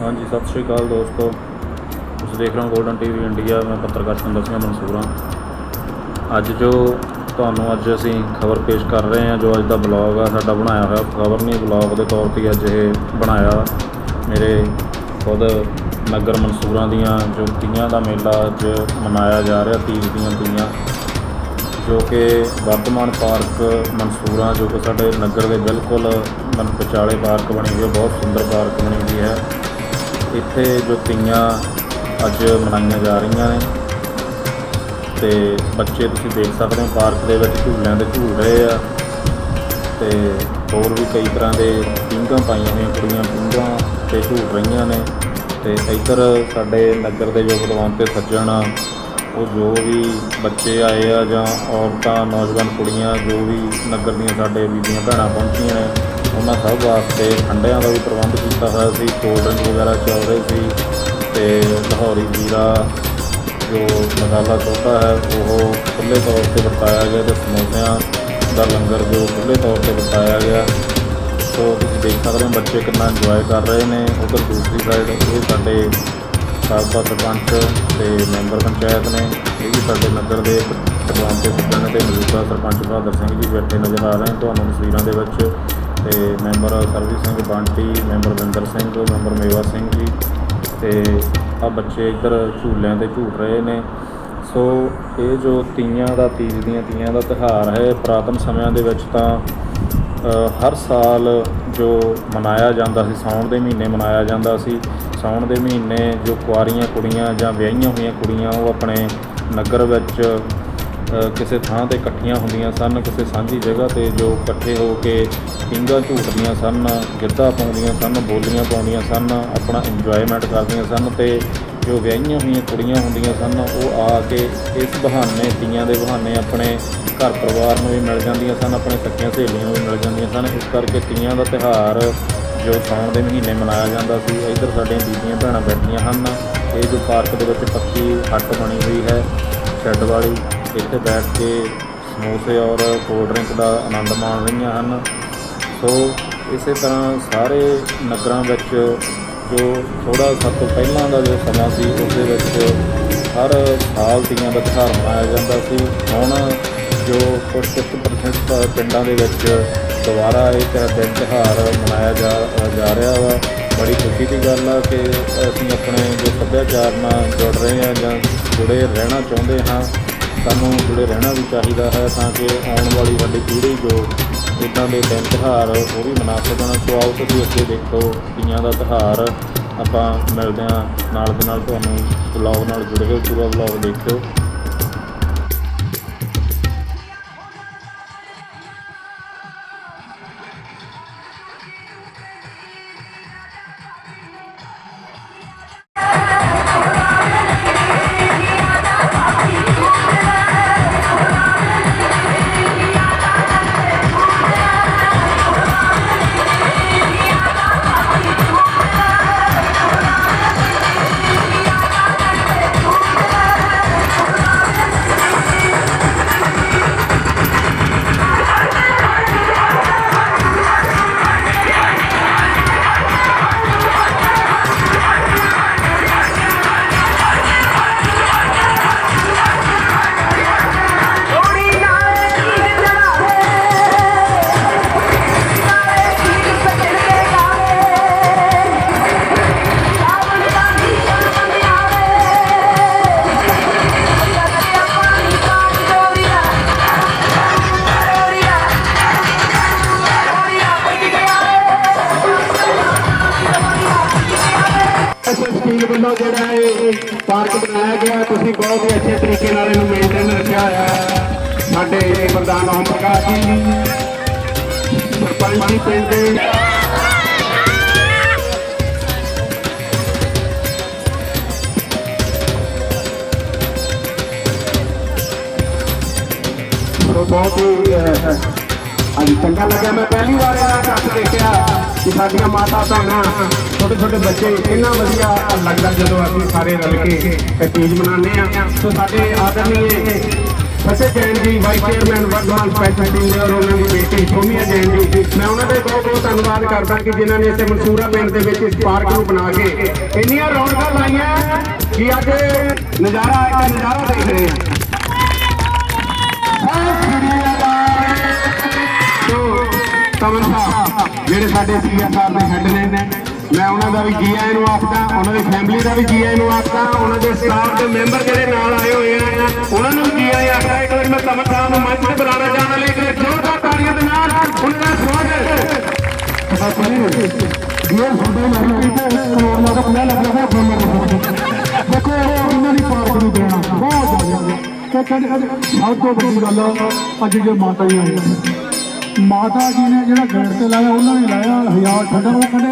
ਹਾਂਜੀ, ਸਤਿ ਸ਼੍ਰੀ ਅਕਾਲ ਦੋਸਤੋ। ਤੁਸੀਂ ਦੇਖ ਰਹੇ ਹੋ 골ਡਨ ਟੀਵੀ ਇੰਡੀਆ ਮੈਂ ਪੱਤਰਕਾਰ ਸੁੰਦਰ ਸਿੰਘ ਹਾਂ। ਅੱਜ ਜੋ ਤੁਹਾਨੂੰ ਅੱਜ ਅਸੀਂ ਖਬਰ ਪੇਸ਼ ਕਰ ਰਹੇ ਹਾਂ, ਜੋ ਅੱਜ ਦਾ ਬਲੌਗ ਆ, ਸਾਡਾ ਬਣਾਇਆ ਹੋਇਆ ਖਬਰ ਨਹੀਂ ਬਲੌਗ ਦੇ ਤੌਰ ਤੇ ਅੱਜ ਇਹ ਬਣਾਇਆ। ਮੇਰੇ ਖੁਦ ਨਗਰ ਮਨਸੂਰਾਂ ਦੀਆਂ ਜੋ ਤੀਆਂ ਦਾ ਮੇਲਾ ਅੱਜ ਮਨਾਇਆ ਜਾ ਰਿਹਾ, ਤੀਜ ਦੀਆਂ ਤੀਆਂ, ਜੋ ਕਿ ਵਰਤਮਾਨ ਪਾਰਕ ਮਨਸੂਰਾ ਜੋ ਕਿ ਸਾਡੇ ਨਗਰ ਦੇ ਬਿਲਕੁਲ ਮਨ ਵਿਚਾਲੇ ਪਾਰਕ ਬਣੀ ਹੋਈ ਹੈ ਬਹੁਤ ਸੁੰਦਰ ਪਾਰਕ ਬਣੀ ਹੋਈ ਹੈ। ਇੱਥੇ ਜੋ ਤੀਆਂ ਅੱਜ ਮਨਾਈਆਂ ਜਾ ਰਹੀਆਂ ਨੇ ਤੇ ਬੱਚੇ ਤੁਸੀਂ ਦੇਖ ਸਕਦੇ ਹੋ ਪਾਰਕ ਦੇ ਵਿੱਚ ਝੂਲਿਆਂ ਤੇ ਝੂਲ ਰਹੇ ਆ ਤੇ ਹੋਰ ਵੀ ਕਈ ਤਰ੍ਹਾਂ ਦੇ ਪੀਂਘਾਂ ਪਾਈਆਂ ਹੋਈਆਂ, ਕੁੜੀਆਂ ਪੀਂਘਾਂ ਤੇ ਝੂਲ ਰਹੀਆਂ ਨੇ ਤੇ ਇੱਧਰ ਸਾਡੇ ਨਗਰ ਦੇ ਜੋ ਵਿਦਵਾਨ ਤੇ ਸੱਜਣ ਆ, ਉਹ ਜੋ ਵੀ ਬੱਚੇ ਆਏ ਆ ਜਾਂ ਔਰਤਾਂ, ਨੌਜਵਾਨ ਕੁੜੀਆਂ ਜੋ ਵੀ ਨਗਰ ਦੀਆਂ ਸਾਡੇ ਬੀਬੀਆਂ ਭੈਣਾਂ ਪਹੁੰਚੀਆਂ ਨੇ ਉਹਨਾਂ ਸਭ ਵਾਸਤੇ ਠੰਡਿਆਂ ਦਾ ਵੀ ਪ੍ਰਬੰਧ ਕੀਤਾ ਹੋਇਆ ਸੀ ਕੋਲਡ ਡਰਿੰਕ ਵਗੈਰਾ ਚੱਲ ਰਹੇ ਸੀ ਤੇ ਲਾਹੌਰੀ ਜੀਰਾ ਜੋ ਮਸਾਲਾ ਸੋਡਾ ਹੈ, ਉਹ ਖੁੱਲ੍ਹੇ ਤੌਰ ਤੇ ਵਰਤਾਇਆ ਗਿਆ ਤੇ ਸਮੋਸਿਆਂ ਦਾ ਲੰਗਰ ਜੋ ਖੁੱਲ੍ਹੇ ਤੌਰ ਤੇ ਵਰਤਾਇਆ ਗਿਆ। ਸੋ ਤੁਸੀਂ ਦੇਖ ਸਕਦੇ ਹੋ ਬੱਚੇ ਕਿੰਨਾ ਇੰਜੋਏ ਕਰ ਰਹੇ ਨੇ। ਉਧਰ ਦੂਸਰੀ ਸਾਈਡ ਇਹ ਸਾਡੇ ਸਾਬਕਾ ਸਰਪੰਚ ਤੇ ਮੈਂਬਰ ਪੰਚਾਇਤ ਨੇ, ਇਹ ਵੀ ਸਾਡੇ ਨਗਰ ਦੇ ਪ੍ਰਧਾਨ ਤੇ ਸੱਜਣ ਤੇ ਮੌਜੂਦਾ ਸਰਪੰਚ ਬਹਾਦਰ ਸਿੰਘ ਜੀ ਬੈਠੇ ਨਜ਼ਰ ਆ ਰਹੇ ਤੁਹਾਨੂੰ ਤਸਵੀਰਾਂ ਦੇ ਵਿੱਚ ਤੇ member Sarvi Singh Bunty, member Vinder Singh, member Mewa Singh ji ਤੇ ਆ ਬੱਚੇ ਇੱਧਰ ਝੂਲਿਆਂ ਤੇ ਝੂਲ ਰਹੇ ਨੇ। ਸੋ ਇਹ ਜੋ ਤੀਆਂ ਦਾ, ਤੀਜ ਦੀਆਂ ਤੀਆਂ ਦਾ ਤਿਉਹਾਰ ਹੈ ਪੁਰਾਤਨ ਸਮਿਆਂ ਦੇ ਵਿੱਚ ਤਾਂ ਹਰ ਸਾਲ ਜੋ ਮਨਾਇਆ ਜਾਂਦਾ ਸੀ, ਸਾਉਣ ਦੇ ਮਹੀਨੇ ਮਨਾਇਆ ਜਾਂਦਾ ਸੀ। ਸਾਉਣ ਦੇ ਮਹੀਨੇ ਜੋ ਕੁਆਰੀਆਂ, ਕੁੜੀਆਂ ਜਾਂ ਵਿਆਹੀਆਂ ਹੋਈਆਂ ਕੁੜੀਆਂ, ਉਹ ਆਪਣੇ ਨਗਰ ਵਿੱਚ ਕਿਸੇ ਥਾਂ ਤੇ ਇਕੱਠੀਆਂ ਹੁੰਦੀਆਂ ਸਨ, ਕਿਸੇ ਸਾਂਝੀ ਜਗ੍ਹਾ ਤੇ ਜੋ ਇਕੱਠੇ ਹੋ ਕੇ ਪਿੰਗਾ ਝੂਟਦੀਆਂ ਸਨ, ਗਿੱਧਾ ਪਾਉਂਦੀਆਂ ਸਨ, ਬੋਲੀਆਂ ਪਾਉਂਦੀਆਂ ਸਨ, ਆਪਣਾ ਇੰਜੋਇਮੈਂਟ ਕਰਦੀਆਂ ਸਨ ਤੇ ਜੋ ਵਿਆਹੀਆਂ ਹੋਈਆਂ ਕੁੜੀਆਂ ਹੁੰਦੀਆਂ ਸਨ, ਉਹ ਆ ਕੇ ਇਸ ਬਹਾਨੇ, ਤੀਆਂ ਦੇ ਬਹਾਨੇ ਆਪਣੇ ਘਰ ਪਰਿਵਾਰ ਨੂੰ ਵੀ ਮਿਲ ਜਾਂਦੀਆਂ ਸਨ, ਆਪਣੇ ਸੱਖੀਆਂ ਸਹੇਲੀਆਂ ਨੂੰ ਵੀ ਮਿਲ ਜਾਂਦੀਆਂ ਸਨ। ਇਸ ਕਰਕੇ ਤੀਆਂ ਦਾ ਤਿਉਹਾਰ ਜੋ ਸਾਉਣ ਦੇ ਮਹੀਨੇ ਮਨਾਇਆ ਜਾਂਦਾ ਸੀ, ਇੱਧਰ ਸਾਡੀਆਂ ਬੀਬੀਆਂ ਭੈਣਾਂ ਬੈਠੀਆਂ ਹਨ। ਇਹ ਜੋ ਪਾਰਕ ਦੇ ਵਿੱਚ ਪੱਕੀ ਹੱਟ ਬਣੀ ਹੋਈ ਹੈ, ਸ਼ੈੱਡ ਵਾਲੀ ਇੱਥੇ ਬੈਠ ਕੇ ਸਮੋਸੇ ਔਰ ਕੋਲਡ ਡਰਿੰਕ ਦਾ ਆਨੰਦ ਮਾਣ ਰਹੀਆਂ ਹਨ। ਸੋ ਇਸੇ ਤਰ੍ਹਾਂ ਸਾਰੇ ਨਗਰਾਂ ਵਿੱਚ ਜੋ ਥੋੜਾ ਸਭ ਤੋਂ ਪਹਿਲਾਂ ਦਾ ਜੋ ਸਮਾਂ ਸੀ, ਉਸ ਦੇ ਵਿੱਚ ਹਰ ਸਾਲ ਤੀਆਂ ਦਾ ਤਿਉਹਾਰ ਮਨਾਇਆ ਜਾਂਦਾ ਸੀ। ਹੁਣ ਜੋ ਕੁਝ ਕੁਝ ਪਿੰਡਾਂ ਦੇ ਵਿੱਚ ਦੁਬਾਰਾ ਇਹ ਤਿਉ- ਦਿਨ ਤਿਉਹਾਰ ਮਨਾਇਆ ਜਾ ਜਾ ਰਿਹਾ ਵਾ। ਬੜੀ ਖੁਸ਼ੀ ਦੀ ਗੱਲ ਆ ਕਿ ਅਸੀਂ ਆਪਣੇ ਜੋ ਸੱਭਿਆਚਾਰ ਨਾਲ ਜੁੜ ਰਹੇ ਹਾਂ ਜਾਂ ਜੁੜੇ ਰਹਿਣਾ ਚਾਹੁੰਦੇ ਹਾਂ ਸਾਨੂੰ ਜੁੜੇ ਰਹਿਣਾ ਵੀ ਚਾਹੀਦਾ ਹੈ ਤਾਂ ਕਿ ਆਉਣ ਵਾਲੀ ਸਾਡੀ ਪੀੜ੍ਹੀ ਜੋ ਇੱਦਾਂ ਦੇ ਦਿਨ ਤਿਉਹਾਰ ਉਹ ਵੀ ਮਨਾ ਸਕਣ। ਸੋ ਆਓ ਤੁਸੀਂ ਅੱਗੇ ਦੇਖੋ ਤੀਆਂ ਦਾ ਤਿਉਹਾਰ। ਆਪਾਂ ਮਿਲਦੇ ਹਾਂ ਨਾਲ ਦੇ ਨਾਲ ਤੁਹਾਨੂੰ ਵਲੌਗ ਨਾਲ ਜੁੜੇ ਰਹੋ ਪੂਰਾ ਵਲੌਗ ਦੇਖਿਓ। ਵੱਲੋਂ ਜਿਹੜਾ ਇਹ ਪਾਰਕ ਬਣਾਇਆ ਗਿਆ ਤੁਸੀਂ ਬਹੁਤ ਹੀ ਅੱਛੇ ਤਰੀਕੇ ਨਾਲ ਇਹਨੂੰ ਮੇਨਟੇਨ ਰੱਖਿਆ ਹੋਇਆ ਹੈ। ਸਾਡੇ ਪ੍ਰਧਾਨ ਓਮ ਪ੍ਰਕਾਸ਼ ਜੀ ਸਰਪੰਚ ਜੀ ਪਿੰਡ ਦੇ ਬਹੁਤ ਹੀ ਅਹ, ਅੱਜ ਚੰਗਾ ਲੱਗਿਆ ਮੈਂ ਪਹਿਲੀ ਵਾਰ ਇਹਦਾ ਕੱਟ ਦੇਖਿਆ ਕਿ ਸਾਡੀਆਂ ਮਾਤਾ ਭੈਣਾਂ, ਛੋਟੇ ਛੋਟੇ ਬੱਚੇ ਇੰਨਾ ਵਧੀਆ ਲੱਗਦਾ ਜਦੋਂ ਅਸੀਂ ਸਾਰੇ ਰਲ ਕੇ ਇਹ ਤੀਜ ਮਨਾਉਂਦੇ ਆ ਸੋ ਸਾਡੇ ਆਦਰਨੀਏ, Sachin Jain ji, vice chairman Vardhman special team ਔਰ ਉਹਨਾਂ ਦੀ ਬੇਟੀ ਸੋਮੀਆ ਜੈਨ ਜੀ। ਮੈਂ ਉਹਨਾਂ ਦਾ ਬਹੁਤ ਬਹੁਤ ਧੰਨਵਾਦ ਕਰਦਾ ਕਿ ਜਿਨ੍ਹਾਂ ਨੇ ਇੱਥੇ ਮਨਸੂਰਾ ਪਿੰਡ ਦੇ ਵਿੱਚ ਇਸ ਪਾਰਕ ਨੂੰ ਬਣਾ ਕੇ ਇੰਨੀਆਂ ਰੌਣਕਾਂ ਲਾਈਆਂ ਕਿ ਅੱਜ ਨਜ਼ਾਰਾ ਇੱਕ ਨਜ਼ਾਰਾ ਦੇਖ ਰਹੇ ਹਾਂ। ਤਮਨ ਸਾਹਿਬ ਜਿਹੜੇ ਸਾਡੇ ਸੀਐਸਆਰ ਦੇ ਹੈੱਡ ਨੇ, ਮੈਂ ਉਹਨਾਂ ਦਾ ਵੀ ਜੀ ਆਇਆਂ ਨੂੰ ਆਖਦਾ, ਉਹਨਾਂ ਦੀ ਫੈਮਿਲੀ ਦਾ ਵੀ ਜੀ ਆਇਆਂ ਨੂੰ ਆਖਦਾ, ਉਹਨਾਂ ਦੇ ਸਟਾਫ ਦੇ ਮੈਂਬਰ ਜਿਹੜੇ ਨਾਲ ਆਏ ਹੋਏ ਆ, ਉਹਨਾਂ ਨੂੰ ਜੀ ਆਇਆਂ ਆਖਦਾ, ਇੱਕ ਵਾਰ ਮੈਂ ਤਮਨ ਸਾਹਿਬ ਨੂੰ ਮੰਚ ਤੇ ਬੁਲਾਉਣਾ ਚਾਹੁੰਦਾ ਲਈ ਇੱਕ ਜ਼ੋਰਦਾਰ ਤਾੜੀਆਂ ਦੇ ਨਾਲ ਉਹਨਾਂ ਦਾ ਸਵਾਗਤ ਇਹ ਸਾਡੇ ਨਾਲ ਵੀ ਤੇ ਕਰੋੜ ਦਾ 50 ਲੱਖ ਦਾ ਫੋਨ ਦੇਖੋ ਇਹਨਾਂ ਦੀ ਪਾਰਕ ਨੂੰ ਦੇਣਾ। ਬਹੁਤ ਜ਼ਿਆਦਾ ਕਿ ਕਹਿੰਦੇ ਸਭ ਤੋਂ ਵੱਡੀ ਗੱਲ ਅੱਜ ਜੇ ਮਾਤਾ ਜੀ ਆਏ ਮਾਤਾ ਜੀ ਨੇ ਜਿਹੜਾ ਗੇਟ ਤੇ ਲਾਇਆ, ਉਹਨਾਂ ਨੇ ਲਾਇਆ ਹਜ਼ਾਰ ਠੰਡਾ ਉਹ ਕਹਿੰਦੇ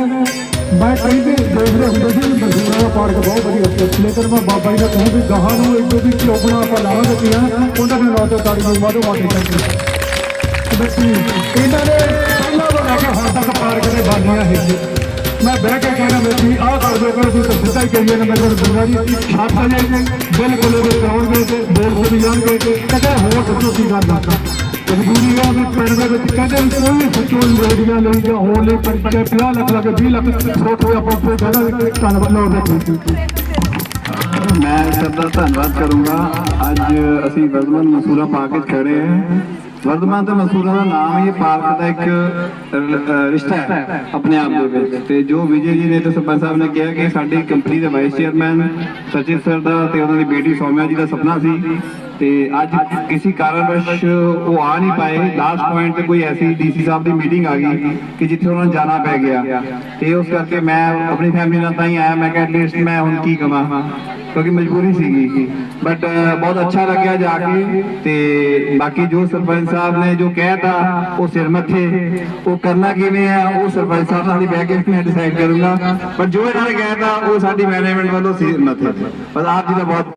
ਮੈਂ ਕਹਿੰਦੇ ਦੇਖਦੇ ਹੁੰਦੇ ਸੀ ਵੀ ਬਰਸੂਰਾ ਦਾ ਪਾਰਕ ਬਹੁਤ ਵਧੀਆ ਸੀ। ਲੇਕਿਨ ਮੈਂ ਬਾਬਾ ਜੀ ਦਾ ਕਹੂੰ ਵੀ ਗਾਹਾਂ ਨੂੰ ਇੱਕ ਵੀ ਚੋਪਣਾ ਆਪਾਂ ਲਾਵਾਂਗੇ ਦਿੱਤੀਆਂ, ਉਹਨਾਂ ਦੇ ਨਾਂ ਤੇ ਤਾੜੀ ਨੂੰ ਵਾਧੋ ਵਾਧੇ ਚਾਹੀਦੀ ਇਹਨਾਂ ਨੇ ਪਹਿਲਾਂ ਤੋਂ ਕੇ ਹੁਣ ਤੱਕ ਪਾਰਕ ਦੇ ਬਾਨੀਆਂ ਹੈ ਮੈਂ ਬਹਿ ਕੇ ਕਹਿਣਾ ਮੇਰੀ ਆਹ ਕਰ ਦਿਓ, ਕਰ ਤੂੰ ਤਾਂ ਸਿੱਧਾ ਹੀ ਕਰੀਏ ਨਾ, ਮੇਰੇ ਦੁਨੀਆ ਦੀ ਛੱਤ ਜੇ ਬਿਲਕੁਲ ਉਹਦੇ ਕਰਾਉਣਗੇ ਬੋਲ ਕੇ ਜਾਣਗੇ। ਕਦੇ ਹੋਰ ਦੱਸੋ ਕੀ ਗੱਲ ਆ ਮਜਬੂਰੀ ਆ ਪਿੰਡ ਦੇ ਵਿੱਚ ਕਦੇ ਵੀ ਕੋਈ ਸੱਚੋ ਰੇਡੀਆਂ ਲਈ ਜਾਂ ਹੋਰ ਲਈ ਪੰਚੇ 50 ਲੱਖ ਲੱਗੇ 20 ਲੱਖ ਸੋਚ ਹੋਇਆ ਆਪਾਂ ਉੱਥੇ ਕਹਿੰਦਾ ਧੰਨਵਾਦ ਲੋੜ ਦੇ ਮੈਂ ਸਭ ਦਾ ਧੰਨਵਾਦ ਕਰੂੰਗਾ। ਅੱਜ ਅਸੀਂ ਵਰਧਮਾਨ ਮਸੂਰਾ ਪਾ ਕੇ ਖੜੇ ਹਾਂ। ਵਰਧਮਾਨ ਤੇ ਮਸੂਰਾ ਦਾ ਨਾਮ ਹੀ ਪਾਰਕ ਦਾ ਇੱਕ ਰਿਸ਼ਤਾ ਹੈ, ਆਪਣੇ ਆਪ ਦੇ ਵਿੱਚ। ਤੇ ਜੋ ਵਿਜੇ ਜੀ ਨੇ ਤੇ ਸਰਪੰਚ ਸਾਹਿਬ ਨੇ ਕਿਹਾ ਕਿ ਸਾਡੀ ਕੰਪਨੀ ਦੇ ਵਾਈਸ ਚੇਅਰਮੈਨ ਸਚਿਨ ਸਰ ਦਾ ਤੇ ਉਹਨਾਂ ਦੀ ਬੇਟੀ ਸੌਮਿਆ ਜੀ ਦਾ ਸੁਪਨਾ ਸੀ। ਤੇ ਅੱਜ ਕਿਸੇ ਕਾਰਨਵਸ਼ ਉਹ ਆ ਨਹੀਂ ਪਾਏ। ਲਾਸਟ ਪੁਆਇੰਟ ਤੇ ਕੋਈ ਐਸੀ ਡੀਸੀ ਸਾਹਿਬ ਦੀ ਮੀਟਿੰਗ ਆ ਗਈ ਕਿ ਜਿੱਥੇ ਉਹਨਾਂ ਨੂੰ ਜਾਣਾ ਪੈ ਗਿਆ। ਤੇ ਉਸ ਕਰਕੇ ਮੈਂ ਆਪਣੀ ਫੈਮਿਲੀ ਨਾਲ ਤਾਂ ਹੀ ਆਇਆ। ਮੈਂ ਕਿਹਾ ਐਟਲੀਸਟ ਮੈਂ ਹੁਣ ਕੀ ਕਵਾਂ। ਕਿਉਂਕਿ ਮਜਬੂਰੀ ਸੀਗੀ। ਬਟ ਬਹੁਤ ਅੱਛਾ ਲੱਗਿਆ ਜਾ ਕੇ ਤੇ ਬਾਕੀ ਜੋ ਸਰਪੰਚ ਸਾਹਿਬ ਨੇ ਜੋ ਕਹਿਤਾ ਉਹ ਸਿਰ ਮੱਥੇ। ਉਹ ਕਰਨਾ ਕਿਵੇਂ ਆ, ਉਹ ਸਰਪੰਚ ਸਾਹਿਬ ਨਾਲ ਹੀ ਬਹਿ ਕੇ ਮੈਂ ਡਿਸਾਈਡ ਕਰੂੰਗਾ। ਪਰ ਜੋ ਇਹਨਾਂ ਨੇ ਕਹਿਤਾ ਉਹ ਸਾਡੀ ਮੈਨੇਜਮੈਂਟ ਵੱਲੋਂ ਸਿਰ ਮੱਥੇ। ਬਸ ਆਪ ਜੀ ਦਾ ਬਹੁਤ